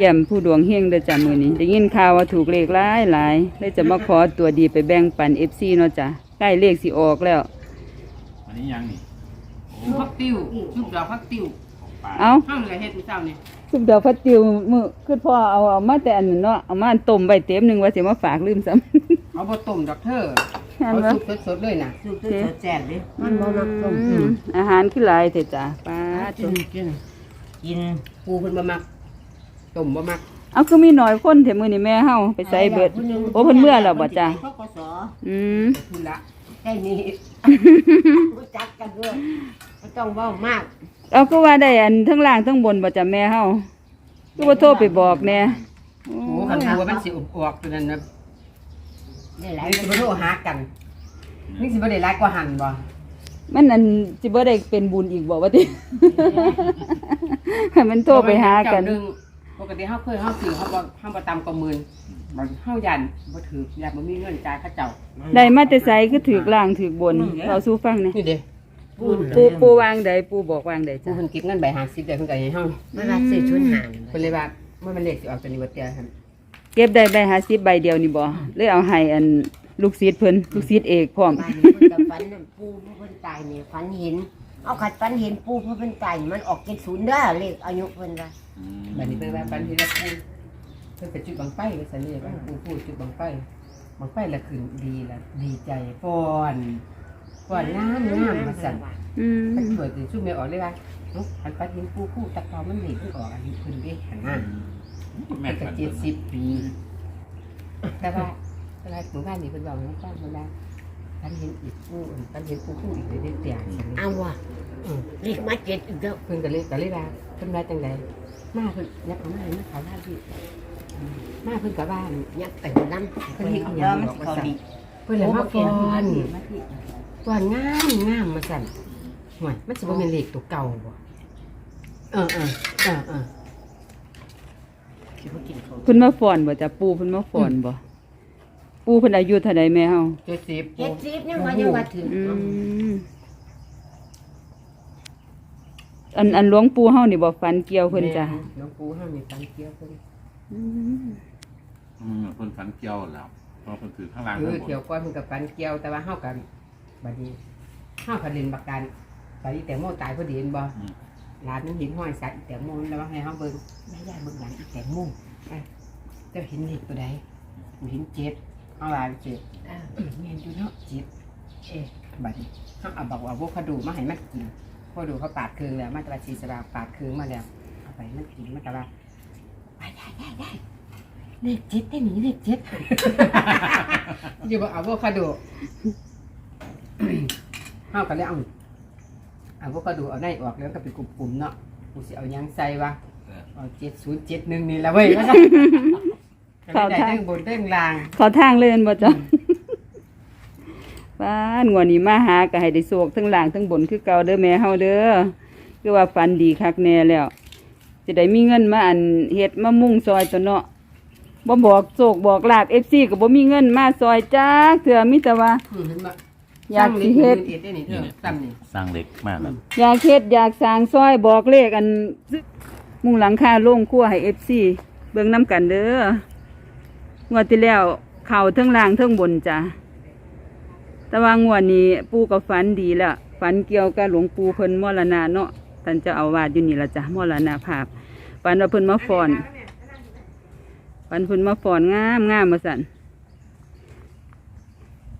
เยี่ยมผู้ดวงเฮงเด้อจ้ะมื้อนี้ ได้ยินข่าวว่าถูกเลขหลายหลายเลยจะมาขอตัวดีไปแบ่งปัน FC เนาะจ้ะใกล้เลขสิออกแล้ว อันนี้ยังนี่โอ้พักติ้วชุบดอกพักติ้วของปลาเอาห้างเลยเฮ็ดมื้อเช้านี่สุดดอกพัดติวมื้อคือพ่อเอาเอามาแต่อันนั้นเนาะเอามาต้มไว้เต็มหนึงว่าสิมาฝากลืมซ้ำเอาบ่ต้มดอกเธอนั่นเอาวะสุกสดๆเลยน่ะสุดสดแจ่มดิมันบ่มักต้มอืมอาหารคือหลายเถอะจ้ะป้ากิตันวกินกินปูเพิ่นบ่มัก ต้มบ่มักเอาคือมีหน่อยคนเถอะมื้อนี้แม่เฮาไปใส่เบิด โอ้เพิ่นเมื่อแล้วบ่จ้ะเขาก็สออืมทุละแค่นี้รู้จักกันด้วยไม่ต้องเว้ามากเอาก็ว่าได้อันทั้งล่างทั้งบนบ่จ้ะแม่เฮาคือบ่โทรไปบอกแน่โอ้โอ้คันปูมันสิอบออกตัวนั้นนะนี่แหละนี่สิบ่โทรหากันนี่สิบ่ได้หลายกว่าหันบ่มันอันสิบ่ได้เป็นบุญอีกบ่ว่าติ ให้มันโทรไปหากัน เจ้หง ปกติเฮาเคยเฮาซื้อเฮาบ่เฮาบ่ต่ำกว่าหมื่นมันเฮายันบ่ถือยันบ่มีเงินจ่ายเขาเจ้า ได้มาแต่ไสคือถือกล่างถือกบนเราสู้ฟังนี่นี่เด้พูดปูปูวางใดปูบอกวางใดปูจ้ะเพิ่นเก็บเงินใบ50ได้เพิ่นก็ให้เฮามันรักสิชุนหางเพิ่นเลยว่าเมื่อมันเลขสิออกตัวนี้บ่เตี้ยหั่นเก็บได้ใบ50ใบเดียวนี่บ่เลยเอาให้อันลูกศิษย์เพิ่นลูกศิษย์เอกพร้อม บ้านนี้เพิ่นกับฝันนั่นปูผู้เพิ่นตายนี่ฝันเห็น เอาขัดฝันเห็นปูผู้เพิ่นตายนี่มันออก70เด้อเลขอายุเพิ่นว่าอืม บัดนี้เพิ่นว่าปันทีละปูเพิ่นไปจุดบังไฟไว้ซั่นเลยว่าปูพูดจุดบังไฟบังไฟละขึ้นดีละดีใจฟ้อนฟ้อนงามงามมาสั่นอืมมันสวยสิชุบแม่ออกเลยว่าเอ้าอันปัดเห็นปูคู่ตะเกามันเหล็กมันออกอันนี้เพิ่นเด้หันหน้าแม่มันก็กันเจ็ดสิบปี แต่ว่าเวลาหมู่บ้านนี่เพิ่นบอกให้ฟังเวลาปันเห็นอีกปูปันเห็นปูคู่อีกเลยได้เตียงซั่นเลยเอาว่ะอืมเลขมาเจ็ดอีกแล้วเพิ่นก็เลยก็เลยว่าเพิ่นว่าจังได มาเพิ่นยักเอามาให้มาเขาหน้าที่มาเพิ่นก็ว่ายักแต่น้ำเพิ่นเฮ็ดอีหยังบอกว่าสั่นเพิ่นเลยมาฟ้อนฟ้อนงามงามมาสั่นห่วยมันสิบ่แม่นเลขตัวเก่าบ่เออเออเออเออคิดว่ากินเขาเพิ่นมาฟ้อนบ่จ้ะปูเพิ่นมาฟ้อนบ่ปูเพิ่นอายุเท่าใดแม่เฮาเจ็ดสิบเจ็ดสิบยังว่ายังว่าถึงอืม อันอันหลวงปู่เฮานี่บ่ฝันเกี่ยวเพิ่นจ้ะหลวงปู่ห้ามมีตังเกี้ยวเพิ่นอืมอืมเพิ่นฝันเกี่ยวแล้วเพราะเพิ่นถือข้างล่างเอข้างอบเที่ยวนก้อนเพิ่นกับปันเกี้ยวแต่ว่าเฮากันบัดนี้เฮาคันเล่นบักการตอนนี้แตงโมตายพอดีเห็นบ่อืมหลานมันเห็นห้อยสัตว์อีแตงโมแล้วว่าให้เฮาเบิ่งแม่ย่าเบิ่งหลานอีแตงโมไปเจ้าเห็นเลขตัวใดกูเห็นเจ็ดเอาหลานเจ็ดเออแม่นอยู่เนาะเจ็ดเอ๊ะบัดนี้เฮาเอาบักอะโวคาโดมาให้มันกิน พอดูเขาปาดเคืองแล้วมาตราชีสบาปาดเคืองมาแล้วเอาไปมันกินมันก็ว่าไปได้ได้ได้เลขเจ็ดได้หนีเลขเจ็ดอยู่บ่อะโวคาโดเฮาก็เลยเอาอะโวคาโดเอาได้ออกแล้วก็เป็นกลุ่มๆเนาะกูสิเอาหยังใส่วะเอาเจ็ดศูนย์เจ็ดหนึ่งนี่ละเว้ยว่าซั่นก็เลยได้เรื่องบนเรื่องล่างขอทางเลยแม่นบ่จ้ะ บ้านงวดนี้มาหาก็ให้ได้โศกทั้งล่างทั้งบนคือเก่าเด้อแม่เฮาเด้อคือว่าฝันดีคักแน่แล้ว จะได้มีเงินมาอันเฮ็ดมามุ่งซอยตัวเนาะบ่บอกโศกบอกลาบ FC ก็บ่มีเงินมาซอยจักเทื่อมีแต่ว่า อืมเห็นบ่อยากสิเฮ็ด เฮ็ดได้นี่เด้อซ้ำนี่สร้างเหล็กมากแล้วอยากเฮ็ดอยากสร้างซอยบอกเลขอัน มุ่งหลังคาโล่งครัวให้ FC เบิ่งนํกันเด้องวดที่แล้วเข้าเทั้งล่างเทั้งบนจ้ะ แต่ว่างวดนี้ปู่ก็ฝันดีแล้วฝันเกี่ยวกับหลวงปู่เพิ่นมรณะเนาะท่านเจะเอาวาดอยู่นี่ละจ้ะมรณภาพฝันว่าเพิ่นมาฟ้อนฝันเพิ่นมาฟ้อนงามงามมาสั่น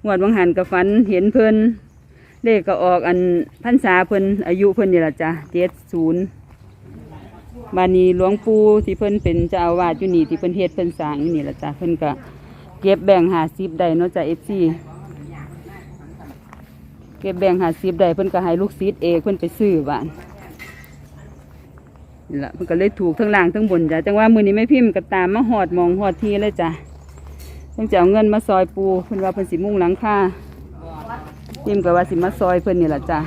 งวดวังหันกับฝันเห็นเพิ่นเลขก็ออกอันพรรษาเพิ่นอายุเพิ่นนี่ละจ้ะเจ็ดศูนย์บานี้หลวงปู่ที่เพิ่นเป็นเจ้าอาวาสอยู่นี่ที่เพิ่นเฮ็ดเพิ่นสร้างอยู่นี่ละจ้ะเพิ่นก็เก็บแบ่งหาสิบได้เนาะจ้ะเอฟซี เก็บแบ่งหาสิบได้เพิ่นก็ให้ลูกศิษย์เอกเพิ่นไปซื้อบ้านนี่ละเพิ่นก็เลยถูกทั้งล่างทั้งบนจ้ะจังว่ามือนี้แม่พิมพ์ก็ตามมาหอดมองหอดทีเลยจ้ะเพิ่นจะเอาเงินมาซอยปูเพิ่นว่าเพิ่นสิมุ่งหลังคาพิมพ์กับว่าสิมาซอยเพิ่นนี่แหละจ้ะ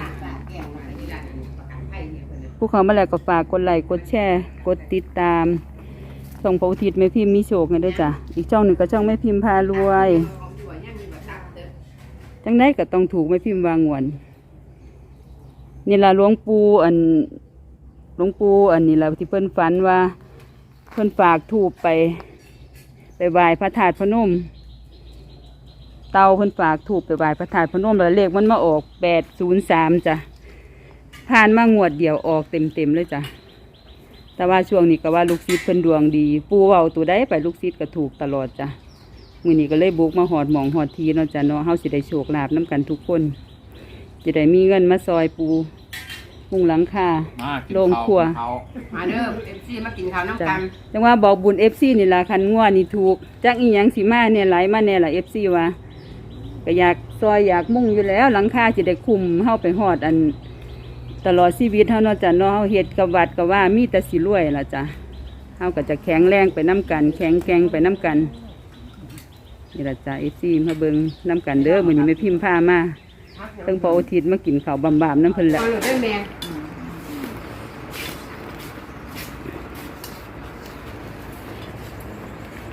ผู้เขามาแล้วก็ฝากกดไลค์กดแชร์กดติดตามส่งพระอุทิศแม่พิมพ์มีโชคไงด้วยจ้ะอีกช่องหนึ่งก็ช่องแม่พิมพ์พารวย จังได้ก็ต้องถูกแม่พิมพ์วางงวนนี่ละหลวงปู่อันหลวงปู่อันนี้ละที่เพิ่นฝันว่า เพิ่นฝากถูกไป ไปไหว้พระธาตุพนม เตาเพิ่นฝากถูกไปไหว้พระธาตุพนมแล้วเลขมันมาออกแปดศูนย์สามจ้ะผ่านมางวดเดียวออกเต็มเต็มเลยจ้ะแต่ว่าช่วงนี้ก็ว่าลูกศิษย์เพิ่นดวงดี ปูเว้าตัวใดไปลูกศิษย์ก็ถูกตลอดจ้ะ มื้อนี้ก็เลยบุกมาหอดหมองหอดทีเนาะจ้ะเนาะเฮาสิได้โชคลาภน้กันทุกคนจะได้มีเงินมาซอยปูมุงหลังคามากินโรงครัวข้ามาเด้อเอฟซีมากินข้าวน้ำจ้ะกันจังว่าบอกบุญเอฟซีนี่ล่ะคันง่วนี่ถูกจักอีหยังสิมาเนี่ยไหลมาแน่ล่ะเอฟซีว่าก็อยากซอยอยากมุ่งอยู่แล้ว หลังคาสิได้คุมเฮาไปฮอดอัน ตลอดชีวิตเฮาเนาะจ้ะเนาะเฮาเฮ็ดกับวัดก็ว่ามีแต่สิรวยล่ะจ้ะเฮาก็จะแข็งแรงไปน้กัน แข็งแกร่งไปน้กัน นี่ล่ะจ้ะเอฟซีมาเบิ่งน้กันเด้อมื้อนี้แม่พิมพ์พามาทั้งพออุทิศมากินข้าวบำบามน้ำเพิ่นแหละเอาเลยได้แม่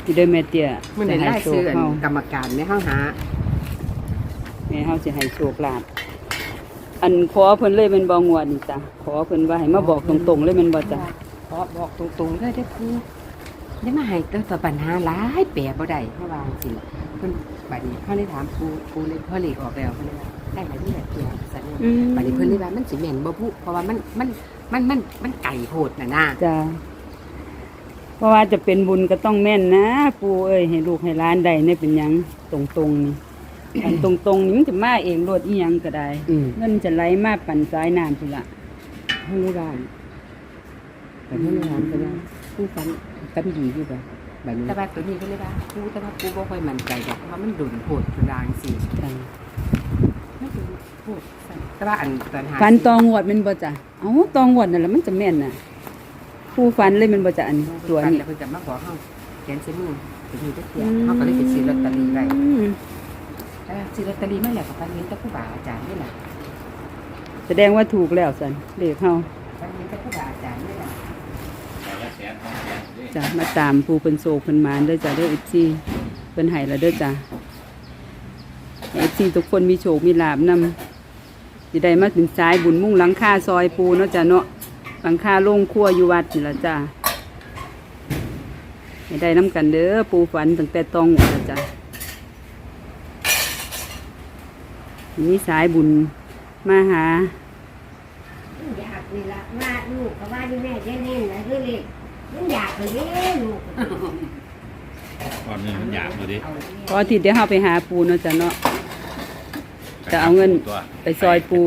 ที่เด้อแม่เตี้ยมันเห็นได้จะให้โชซื้อคอันเฮากรรมการในห้องหาแม่เฮาสิให้โชคลาภอันขอเพิ่นเลยแม่นบ่งวดนี่จ้ะขอเพิ่นว่าให้มาบอกตรงๆเลยแม่นบ่จ้ะเพราะบอกตรงๆเลยเด้อครู ได้มาให้ตั้งแต่ปัญหาหลายแปรบ่ได้เพราะว่าสิเพิ่นบัดนี้เขาเลยถามครูครูเลยพ่อเลยออกแล้วเพิ่นเลยว่าได้มาที่แบบเดียวสันเนี่ยอืมบัดนี้เพิ่นเลยว่ามันสิแม่นบ่พุเพราะว่ามันมันมันมันมันไก่โพดน่ะนะจ้ะเพราะว่าจะเป็นบุญก็ต้องแม่นนะ ปู่เอ้ยให้ลูกให้หลานได้เนี่ยเป็นหยังตรงๆนี่ อันตรงๆนี่มันจะมาเองโลดอีหยังก็ได้ อืมเงินจะไหลมาปั่นสายน้ำพุ่นล่ะห้องบ้านแต่ห้องน้ำก็ได้ผู้ฟัน ฟันดีอยู่บ่บัดนี้แต่ว่าตัวนี้ก็เลยว่าครูแต่ว่าครูบ่ค่อยมั่นใจดอกเพราะว่ามันดุนโพดทุนางสิจ้ะไม่ดุนโพดแต่ว่าอันตอนหาฟันตองวดแม่นบ่จ้ะเอ้าตองวดนั่นแหละมันจะแม่นน่ะผู้ฟันเลยแม่นบ่จ้ะอันนี้ตัวนี้แล้วเพิ่นจะมาบอกเฮาเขียนใส่มือตัวนี้ตะเกียบเฮาก็เลยไปซื้อลอตเตอรี่ไว้อืมแต่ว่าซื้อลอตเตอรี่มาแล้วก็ฟันเห็นแต่ผู้บาอาจารย์นี่แหละแสดงว่าถูกแล้วสันเลขเฮา จ้ะมาตามผู้เพิ่นโศกเพิ่นมานเด้อจ้ะเด้อ FC เพิ่นให้ละเด้อจ้ะให้ FC ทุกคนมีโชคมีลาบนำสิได้มาถึงสายบุญมุ่งหลังคาซอยปูเนาะจ้ะเนาะหลังคาโล่งครัวอยู่วัดนี่ละจ้ะให้ได้น้ำกันเด้อปูฝันตั้งแต่ตองหัวละจ้ะมีสายบุญมาหาอยากนี่ละว่าลูกก็ว่าที่แม่เจ๊นี่นะคือเล็กมัน อยากเลยเด้ลูกก่อนหนึงมันอยากมาดิพออาทิตย์เดี๋ยวเราไปหาปูเนาะจ้ะเนาะ จะเอาเงินตัวไปซอยปู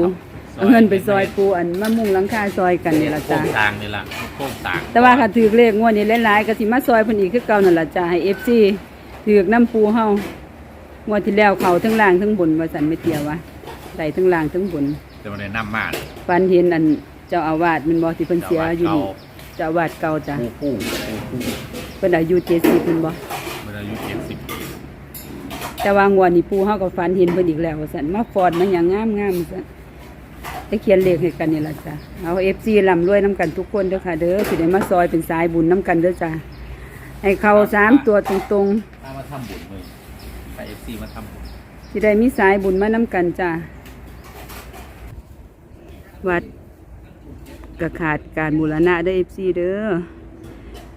เอาเงินไปซอยปูอันมะมุ่งหลังคาซอยกันนี่ละโค้จ้ะงต่างนี่ล่ะโค้งต่างแต่ว่าค่ะถือเลขงวดนี้หลายๆก็สิมาซอยเพิ่นอีกคือเก่านั่นล่ะจ้ะให้ FC ถือกน้ำปูเฮางวดที่แล้วเขาทั้งล่างทั้งบนว่าสันไม่เตียววะได้ทั้งล่างทั้งบนจะมาได้น้ำมาก ฟันเห็นอันเจ้าอาวาสแมันบ่ที่เพิ่นเสียอยู่นี่เจ้าอาวาสเก่าจ้ะผู้ผู้ผู้ผู้เพิ่นอายุ70เพิ่นบ่มันอายุเจ็ดสิบแต่ว่างวดนี้ปูเฮาก็ฟันเห็นเพิ่นอีกแล้วว่าซั่นมาฟอดมาหยังงามๆซั่นได้เขียนเลขให้กันนี่ล่ะจ้ะเอา FC ร่ำรวยนํกันทุกคนเด้อค่ะ เด้อสิได้มาซอยเป็นสายบุญนํกันเด้อจ้ะให้เข้าสามตัวตรงๆถ้ามาทำบุญเลยไปเอฟซีมาทำบุญสิได้มีสายบุญมาน้ำกันจ้าวัด กระขาดการบูรณะได้เอฟซีเด้อ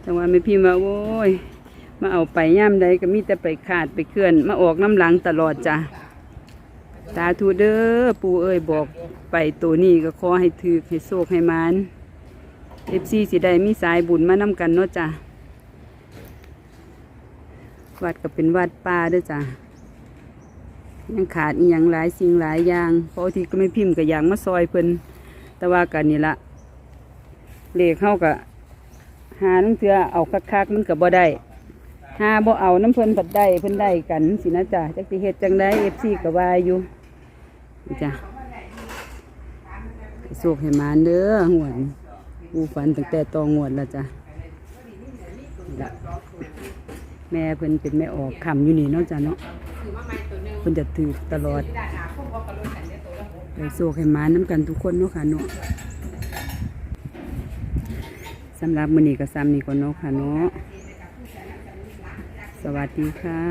แต่ว่าไม่พิมพ์ว่าโอ้ย มาเอาไปย่ำใดก็มีแต่ไปขาดไปเคลื่อน มาออกน้ำหลังตลอดจ้ะสาธุเด้อปูเอ้ยบอกไปตัวนี้ก็ขอให้ถือให้โชคให้มานเอฟซีสิได้มีสายบุญมาน้ำกันเนาะจ้ะวัดก็เป็นวัดป่าด้อจ้ะยังขาดอีหยังหลายสิ่งหลายอย่างเพราะที่ก็ไม่พิมพ์กับอย่างมาซอยเพิ่นแต่ว่ากันนี่ละ เลขเข้ากับหาน้ำเถือเอาคักๆมันกับบ่ได้หาบ่เอาน้ำเพิ่นบัดได้เพิ่นได้กันสินะจ๊ะจักสิเฮ็ดจังได้เอฟซีกับวายอยู่จ้ะสุกให้มานเด้อหวนกูฝันตั้งแต่ตองหวดแล้วจ้ะแม่เพิ่นเป็นแม่ออกคำอยู่นี่เนาะจ้ะเนาะเพิ่นจะถือตลอดไปโซกให้มาน้ำกันทุกคนเนาะค่ะเนาะ สำหรับมือนี้ก็ซ้ำนี้ก่อนเนาะค่ะเนาะสวัสดีค่ะ